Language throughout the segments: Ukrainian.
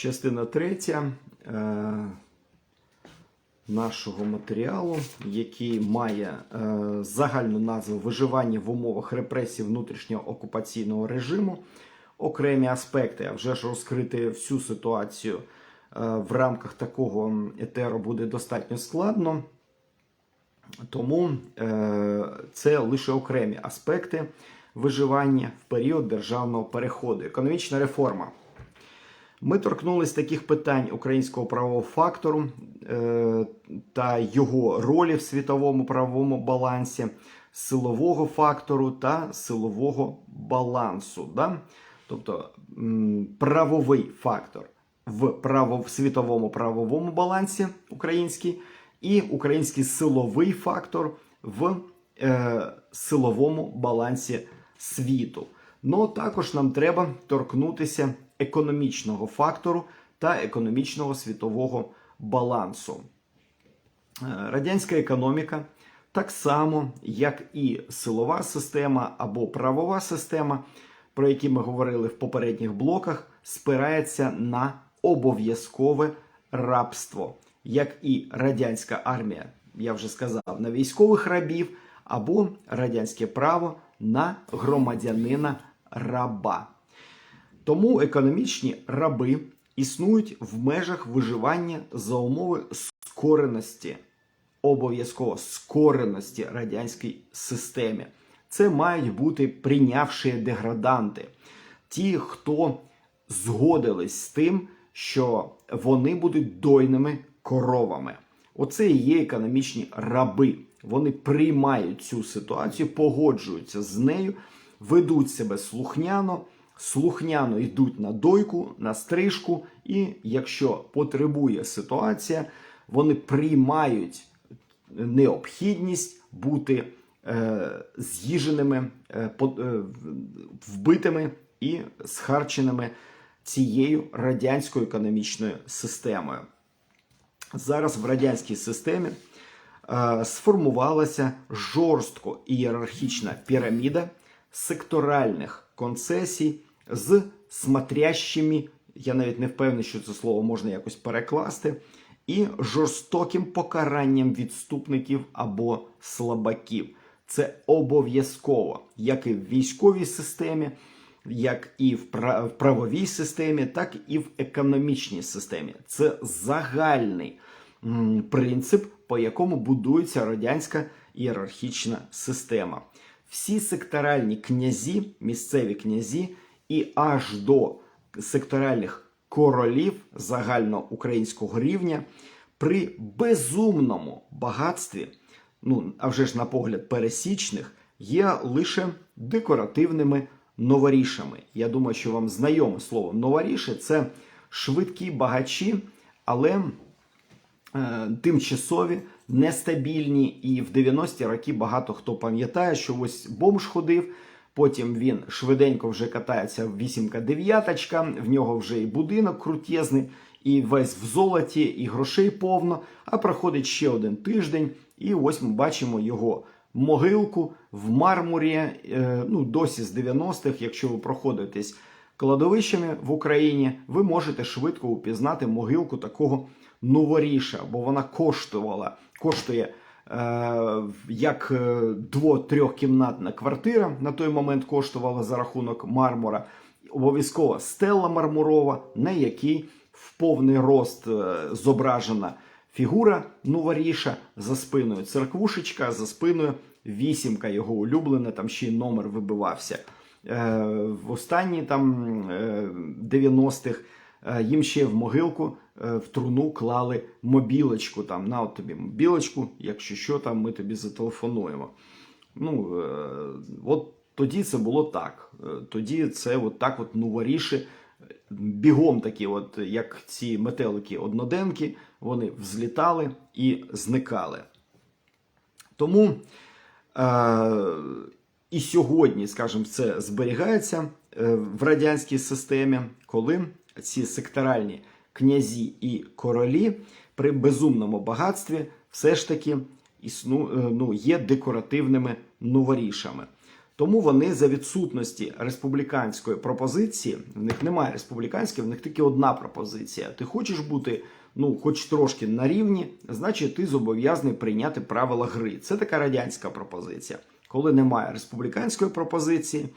Частина третя е, нашого матеріалу, який має е, загальну назву Виживання в умовах репресій внутрішнього окупаційного режиму. Окремі аспекти, а вже ж розкрити всю ситуацію е, в рамках такого етеру буде достатньо складно. Тому це лише окремі аспекти виживання в період державного переходу. Економічна реформа. Ми торкнулись таких питань українського правового фактору е, та його ролі в світовому правовому балансі, силового фактору та силового балансу. Да? Тобто правовий фактор в, право, в світовому правовому балансі український і український силовий фактор в е, силовому балансі світу. Ну також нам треба торкнутися економічного фактору та економічного світового балансу. Е, Радянська економіка, так само як і силова система або правова система, про які ми говорили в попередніх блоках, спирається на обов'язкове рабство, як і радянська армія, я вже сказав, на військових рабів або радянське право на громадянина раба. Тому економічні раби існують в межах виживання за умови скореності, обов'язково скореності радянській системі. Це мають бути прийнявші деграданти, ті, хто згодились з тим, що вони будуть дойними коровами. Оце і є економічні раби. Вони приймають цю ситуацію, погоджуються з нею, ведуть себе слухняно, слухняно йдуть на дойку, на стрижку, і якщо потребує ситуація, вони приймають необхідність бути е, з'їженими, е, е, вбитими і схарченими цією радянською економічною системою. Зараз в радянській системі е, сформувалася жорстко ієрархічна піраміда секторальних концесій з смотрящими, я навіть не впевнений, що це слово можна якось перекласти, і жорстоким покаранням відступників або слабаків. Це обов'язково, як і в військовій системі, як і в правовій системі, так і в економічній системі. Це загальний принцип, по якому будується радянська ієрархічна система. Всі секторальні князі, місцеві князі, і аж до секторальних королів загальноукраїнського рівня при безумному багатстві, ну а вже ж на погляд пересічних, є лише декоративними новорішами. Я думаю, що вам знайоме слово новоріші це швидкі багачі, але е, тимчасові, нестабільні. І в 90-ті роки багато хто пам'ятає, що ось бомж ходив. Потім він швиденько вже катається в вісімка дев'яточка, в нього вже і будинок крутезний, і весь в золоті, і грошей повно. А проходить ще один тиждень, і ось ми бачимо його могилку в мармурі. е, Ну, досі з 90-х, якщо ви проходитесь кладовищами в Україні, ви можете швидко упізнати могилку такого новоріша, бо вона коштувала, коштує як е, дво-трьохкімнатна квартира на той момент коштувала за рахунок мармура. Обов'язково стела мармурова, на якій в повний рост е, зображена фігура новоріша за спиною церквушечка, за спиною вісімка його улюблена, там ще й номер вибивався. Е, в останні там е, 90-х е, їм ще в могилку е, в труну клали мобілочку. Там, на от тобі мобілочку, якщо що, там ми тобі зателефонуємо. Ну, е, от тоді це було так. Е, Тоді це от так от новоріше, бігом такі, от, як ці метелики одноденки, вони взлітали і зникали. Тому е, і сьогодні, скажімо, це зберігається е, в радянській системі, коли ці секторальні князі і королі при безумному багатстві все ж таки існу, е, ну, є декоративними новорішами. Тому вони за відсутності республіканської пропозиції, в них немає республіканської, в них тільки одна пропозиція. Ти хочеш бути, ну, хоч трошки на рівні, значить ти зобов'язаний прийняти правила гри. Це така радянська пропозиція. Коли немає республіканської пропозиції,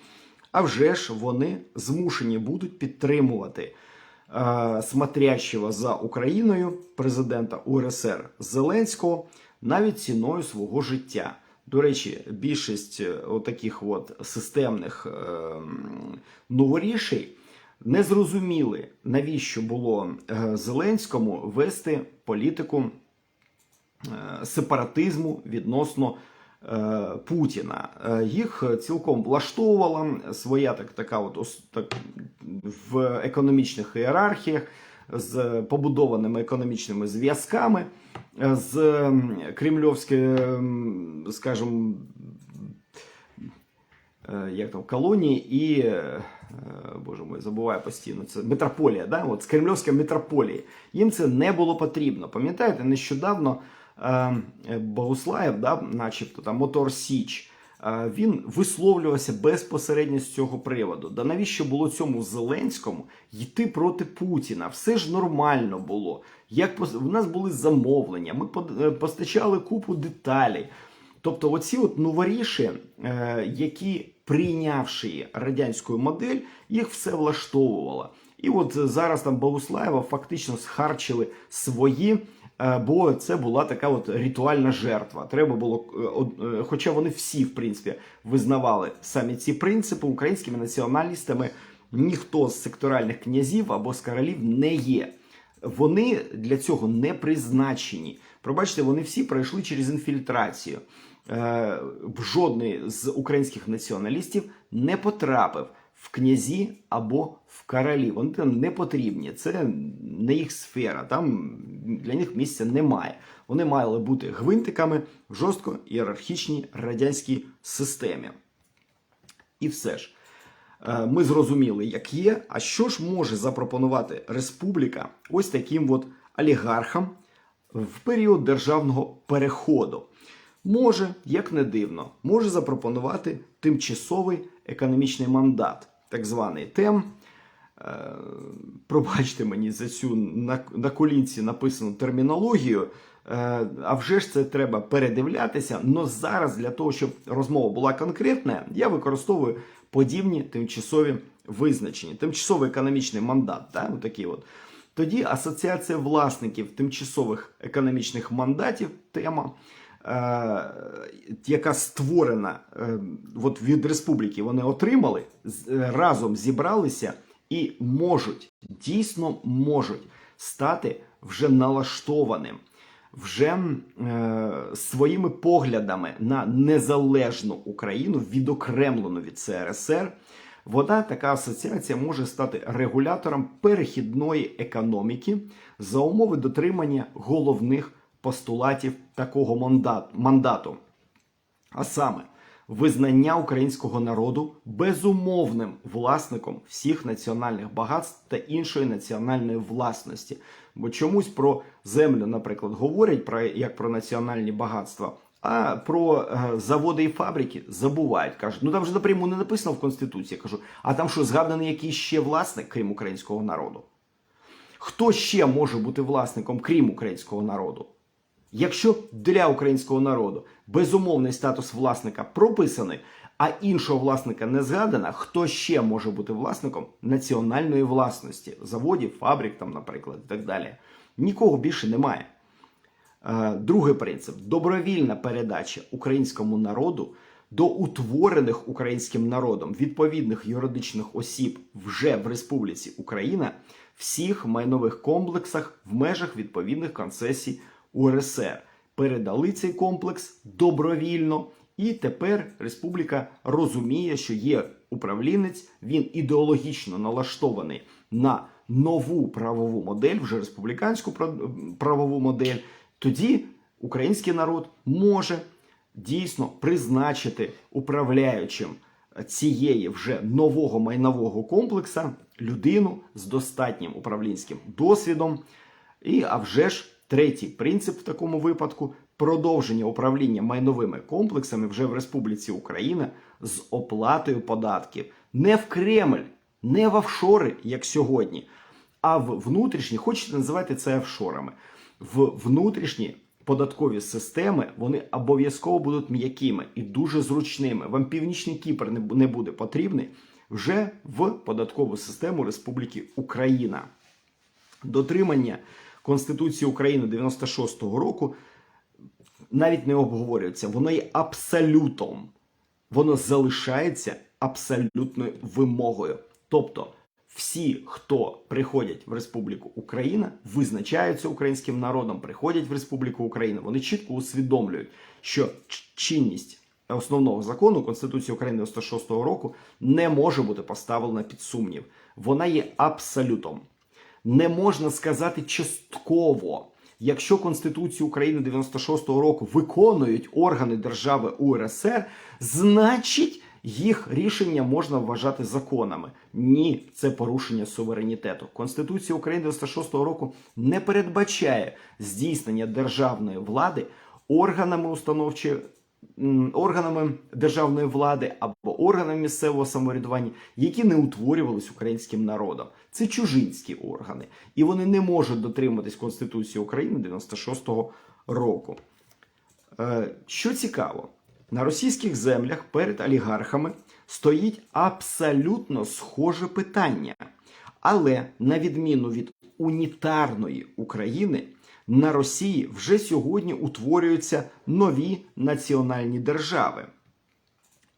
а вже ж вони змушені будуть підтримувати смотрящого за Україною президента УРСР Зеленського навіть ціною свого життя. До речі, більшість е, отаких от системних е, новорішень не зрозуміли, навіщо було е, Зеленському вести політику е, сепаратизму відносно е, Путіна. Е, Їх цілком влаштовувала своя так, така от так, в економічних ієрархіях з побудованими економічними зв'язками, з кремльовським, скажімо, як там, колонії і, боже мой, забуваю постійно, це метрополія, да? От, з кремльовської метрополії. Їм це не було потрібно. Пам'ятаєте, нещодавно Богуслаєв, да, начебто там Мотор Січ, е, він висловлювався безпосередньо з цього приводу. Да навіщо було цьому Зеленському йти проти Путіна? Все ж нормально було. Як в нас були замовлення, ми е, постачали купу деталей. Тобто, оці от новоріші, е, які прийнявши радянську модель, їх все влаштовувало. І от зараз там Богуслаєва фактично схарчили свої, бо це була така от ритуальна жертва. Треба було, е, е, хоча вони всі, в принципі, визнавали самі ці принципи українськими націоналістами, ніхто з секторальних князів або з королів не є. Вони для цього не призначені. Пробачте, вони всі пройшли через інфільтрацію. Е, жодний з українських націоналістів не потрапив в князі або в королі. Вони там не потрібні. Це не їх сфера. Там для них місця немає. Вони мали бути гвинтиками в жорстко ієрархічній радянській системі. І все ж. Е, Ми зрозуміли, як є. А що ж може запропонувати республіка ось таким от олігархам в період державного переходу? Може, як не дивно, може запропонувати тимчасовий економічний мандат, так званий ТЕМ. Е, Пробачте мені за цю на, на колінці написану термінологію. Е, А вже ж це треба передивлятися. Но зараз для того, щоб розмова була конкретна, я використовую подібні тимчасові визначення. Тимчасовий економічний мандат. Да? Отакий от. Тоді Асоціація власників тимчасових економічних мандатів тема. Е, Яка створена е, от від республіки, вони отримали, е, разом зібралися і можуть, дійсно можуть стати вже налаштованим, вже е, своїми поглядами на незалежну Україну, відокремлену від СРСР. Вона, така асоціація, може стати регулятором перехідної економіки за умови дотримання головних постулатів такого мандату. А саме визнання українського народу безумовним власником всіх національних багатств та іншої національної власності. Бо чомусь про землю, наприклад, говорять про як про національні багатства, а про е, заводи і фабрики забувають. кажуть, ну там же напряму не написано в конституції. Кажу, а там що згаданий якийсь ще власник, крім українського народу? Хто ще може бути власником, крім українського народу? Якщо для українського народу безумовний статус власника прописаний, а іншого власника не згадано, хто ще може бути власником національної власності, заводів, фабрик, там, наприклад, і так далі. Нікого більше немає. Е, Другий принцип добровільна передача українському народу до утворених українським народом відповідних юридичних осіб вже в Республіці Україна всіх майнових комплексах в межах відповідних концесій УРСР. Передали цей комплекс добровільно, і тепер республіка розуміє, що є управлінець, він ідеологічно налаштований на нову правову модель, вже республіканську прав- правову модель. Тоді український народ може дійсно призначити управляючим цієї вже нового майнового комплекса людину з достатнім управлінським досвідом. І а вже ж третій принцип в такому випадку продовження управління майновими комплексами вже в Республіці Україна з оплатою податків не в Кремль, не в офшори, як сьогодні, а в внутрішні, хочете називати це офшорами, в внутрішні податкові системи вони обов'язково будуть м'якими і дуже зручними. Вам північний Кіпр не буде потрібний вже в податкову систему Республіки Україна. Дотримання Конституції України 96-го року навіть не обговорюється, воно є абсолютом. Воно залишається абсолютною вимогою. Тобто, всі, хто приходять в Республіку Україна, визначаються українським народом, приходять в Республіку Україна, вони чітко усвідомлюють, що чинність основного закону Конституції України 96-го року не може бути поставлена під сумнів. Вона є абсолютом не можна сказати частково. Якщо Конституцію України 96-го року виконують органи держави УРСР, значить їх рішення можна вважати законами. Ні, це порушення суверенітету. Конституція України 96-го року не передбачає здійснення державної влади органами установчої органами державної влади або органами місцевого самоврядування, які не утворювались українським народом. Це чужинські органи, і вони не можуть дотримуватись Конституції України 96-го року. Е, Що цікаво, на російських землях перед олігархами стоїть абсолютно схоже питання. Але на відміну від унітарної України, на Росії вже сьогодні утворюються нові національні держави.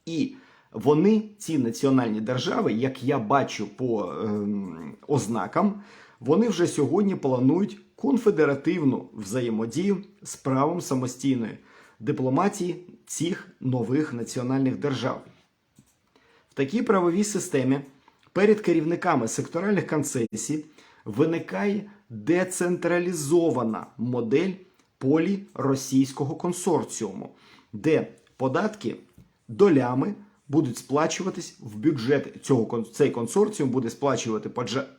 І вони, ці національні держави, як я бачу по ем, ознакам, вони вже сьогодні планують конфедеративну взаємодію з правом самостійної дипломатії цих нових національних держав. В такій правовій системі перед керівниками секторальних концесій виникає децентралізована модель поліросійського консорціуму, де податки долями будуть сплачуватись в бюджет цього цей консорціум буде сплачувати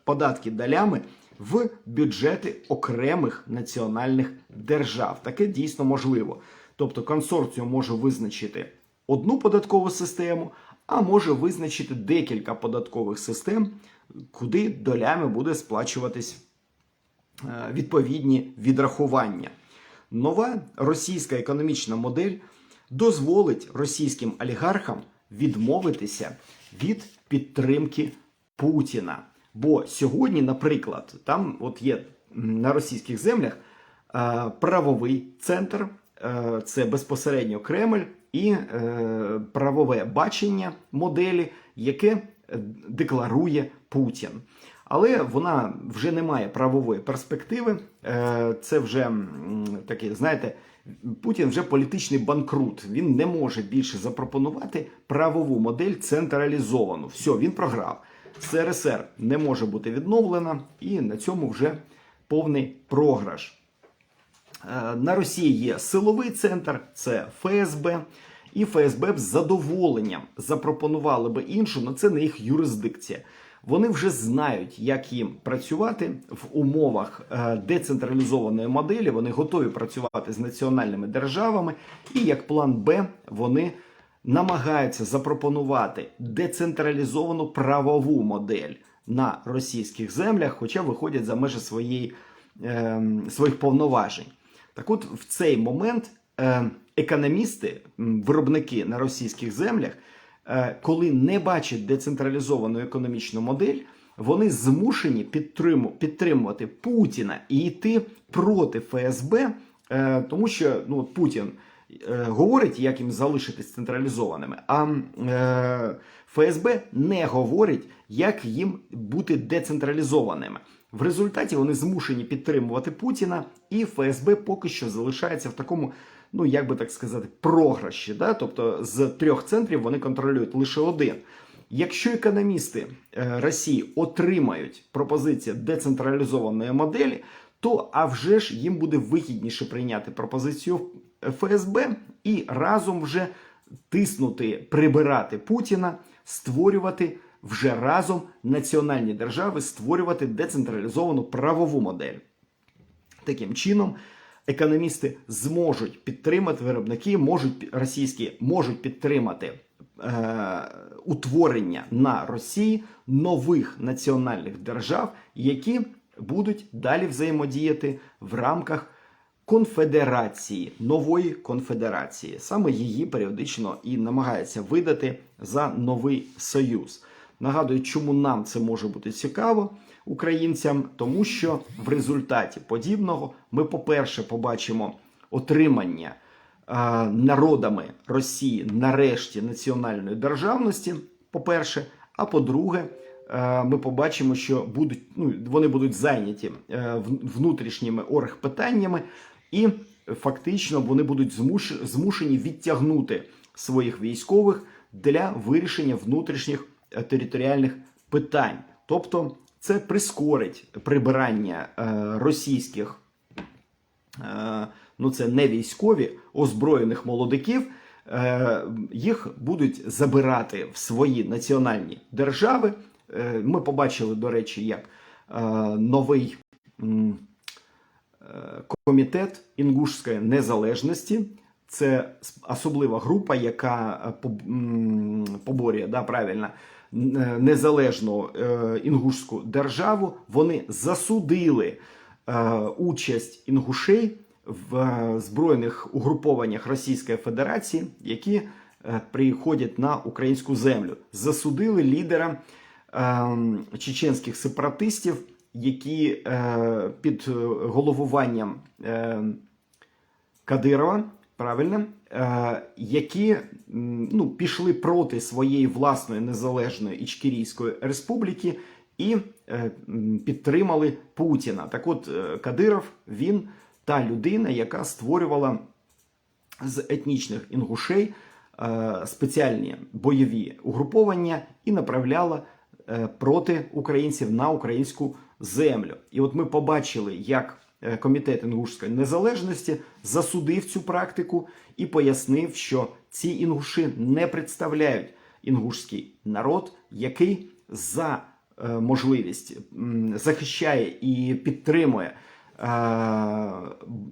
податки долями в бюджети окремих національних держав. Таке дійсно можливо. Тобто консорціум може визначити одну податкову систему, а може визначити декілька податкових систем, куди долями буде сплачуватись е, відповідні відрахування. Нова російська економічна модель дозволить російським олігархам відмовитися від підтримки Путіна. Бо сьогодні, наприклад, там от є на російських землях е, правовий центр, е, це безпосередньо Кремль і е, правове бачення моделі, яке е, декларує Путін. Але вона вже не має правової перспективи. Е, Це вже м, такий, знаєте, Путін вже політичний банкрут. Він не може більше запропонувати правову модель централізовану. Все, він програв. СРСР не може бути відновлена, і на цьому вже повний програш. Е, На Росії є силовий центр, це ФСБ. І ФСБ б з задоволенням запропонували би іншу, але це не їх юрисдикція. Вони вже знають, як їм працювати в умовах е, децентралізованої моделі. Вони готові працювати з національними державами, і як план Б вони намагаються запропонувати децентралізовану правову модель на російських землях, хоча виходять за межі своєї, е, своїх повноважень. Так от в цей момент е, економісти, виробники на російських землях, е, коли не бачать децентралізовану економічну модель, вони змушені підтримувати Путіна і йти проти ФСБ, е, тому що ну, Путін говорить, як їм залишитись централізованими, а е, ФСБ не говорить, як їм бути децентралізованими. В результаті вони змушені підтримувати Путіна, і ФСБ поки що залишається в такому, ну як би так сказати, програші. Да? Тобто з трьох центрів вони контролюють лише один. Якщо економісти е, Росії отримають пропозицію децентралізованої моделі, то а вже ж їм буде вигідніше прийняти пропозицію ФСБ і разом вже тиснути, прибирати Путіна, створювати вже разом національні держави, створювати децентралізовану правову модель. Таким чином, економісти зможуть підтримати виробники, можуть російські можуть підтримати е, утворення на Росії нових національних держав, які будуть далі взаємодіяти в рамках конфедерації, нової конфедерації. Саме її періодично і намагається видати за новий союз. Нагадую, чому нам це може бути цікаво українцям, тому що в результаті подібного ми, по-перше, побачимо отримання е, народами Росії нарешті національної державності. По-перше, а по-друге, е, ми побачимо, що будуть ну вони будуть зайняті е, внутрішніми оргпитаннями, і фактично вони будуть змуш- змушені відтягнути своїх військових для вирішення внутрішніх територіальних питань. Тобто, це прискорить прибирання е, російських е, ну це не військові озброєних молодиків. Е, Їх будуть забирати в свої національні держави. Е, Ми побачили, до речі, як е, новий е, комітет інгушської незалежності. Це особлива група, яка е, поборює да, правильно е, незалежну е, інгушську державу. Вони засудили е, участь інгушей в е, збройних угрупованнях Російської Федерації, які е, приходять на українську землю. Засудили лідера е, чеченських сепаратистів, які е, під е, головуванням е, Кадирова, правильно, е, які ну, пішли проти своєї власної незалежної Ічкерійської республіки і е, підтримали Путіна. Так от е, Кадиров він та людина, яка створювала з етнічних інгушей е, спеціальні бойові угруповання і направляла е, проти українців на українську землю. І от ми побачили, як е, комітет інгушської незалежності засудив цю практику і пояснив, що ці інгуші не представляють інгушський народ, який за е, можливість захищає і підтримує е,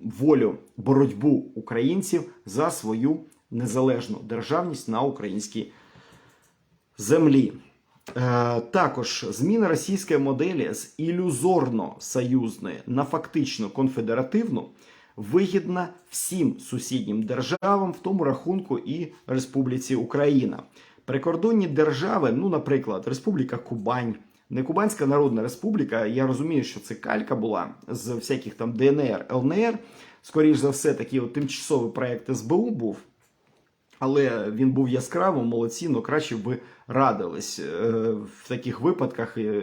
волю боротьбу українців за свою незалежну державність на українській землі. Е, також зміна російської моделі з ілюзорно союзної на фактично конфедеративну вигідна всім сусіднім державам, в тому рахунку і Республіці Україна. Прикордонні держави, ну, наприклад, Республіка Кубань, не Кубанська Народна Республіка. Я розумію, що це калька була з всяких там ДНР, ЛНР. Скоріш за все, такий от тимчасовий проект СБУ був. Але він був яскравим, молодці, але краще б ви радились е, в таких випадках. е,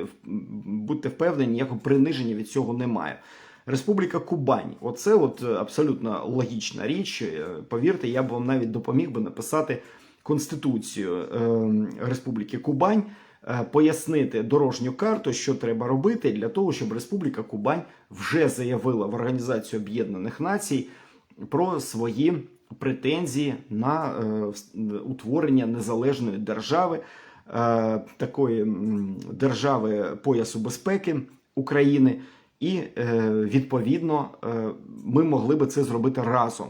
Будьте впевнені, ніякого приниження від цього немає. Республіка Кубань, оце от е, абсолютно логічна річ. Повірте, я б вам навіть допоміг би написати Конституцію Республіки Кубань, пояснити дорожню карту, що треба робити для того, щоб Республіка Кубань вже заявила в Організацію Об'єднаних Націй про свої претензії на е, утворення незалежної держави, е, такої держави поясу безпеки України, і е, відповідно ми могли би це зробити разом.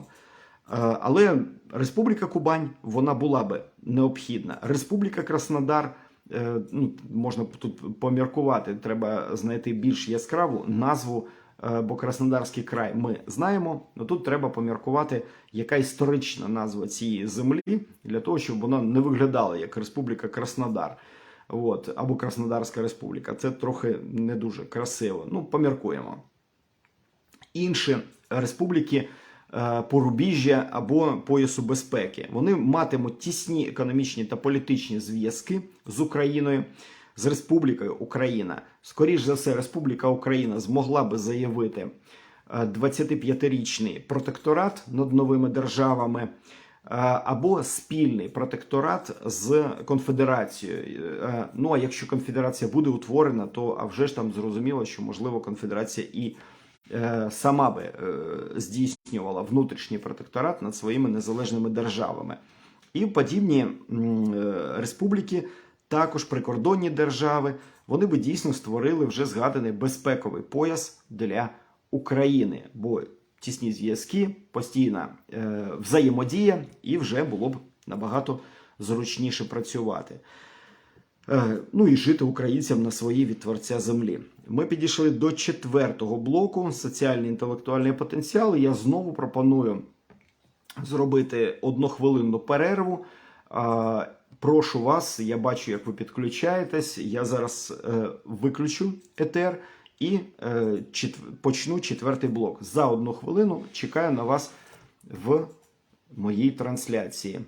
Але Республіка Кубань вона була би необхідна. Республіка Краснодар. Ну, можна тут поміркувати, треба знайти більш яскраву назву, бо Краснодарський край ми знаємо. але тут треба поміркувати, яка історична назва цієї землі, для того, щоб вона не виглядала як Республіка Краснодар. От, або Краснодарська Республіка. Це трохи не дуже красиво. Ну, поміркуємо інші республіки е, порубіжжя або поясу безпеки. Вони матимуть тісні економічні та політичні зв'язки з Україною, з Республікою Україна. Скоріш за все, Республіка Україна змогла би заявити е, 25-річний протекторат над новими державами. е, Або спільний протекторат з конфедерацією. Е, Ну а якщо конфедерація буде утворена, то а вже ж там зрозуміло, що можливо конфедерація і е, сама би е, здійснювала внутрішній протекторат над своїми незалежними державами. І подібні е, республіки, також прикордонні держави, вони би дійсно створили вже згаданий безпековий пояс для України, бо тісні зв'язки, постійна е, взаємодія, і вже було б набагато зручніше працювати. Е, Ну і жити українцям на своїй від творця землі. Ми підійшли до четвертого блоку соціальний інтелектуальний потенціал. Я знову пропоную зробити однохвилинну перерву. А, Прошу вас, я бачу, як ви підключаєтесь. Я зараз е, виключу етер і е, чет- почну четвертий блок. За одну хвилину чекаю на вас в моїй трансляції.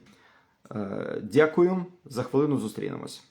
Е, дякую. За хвилину зустрінемось.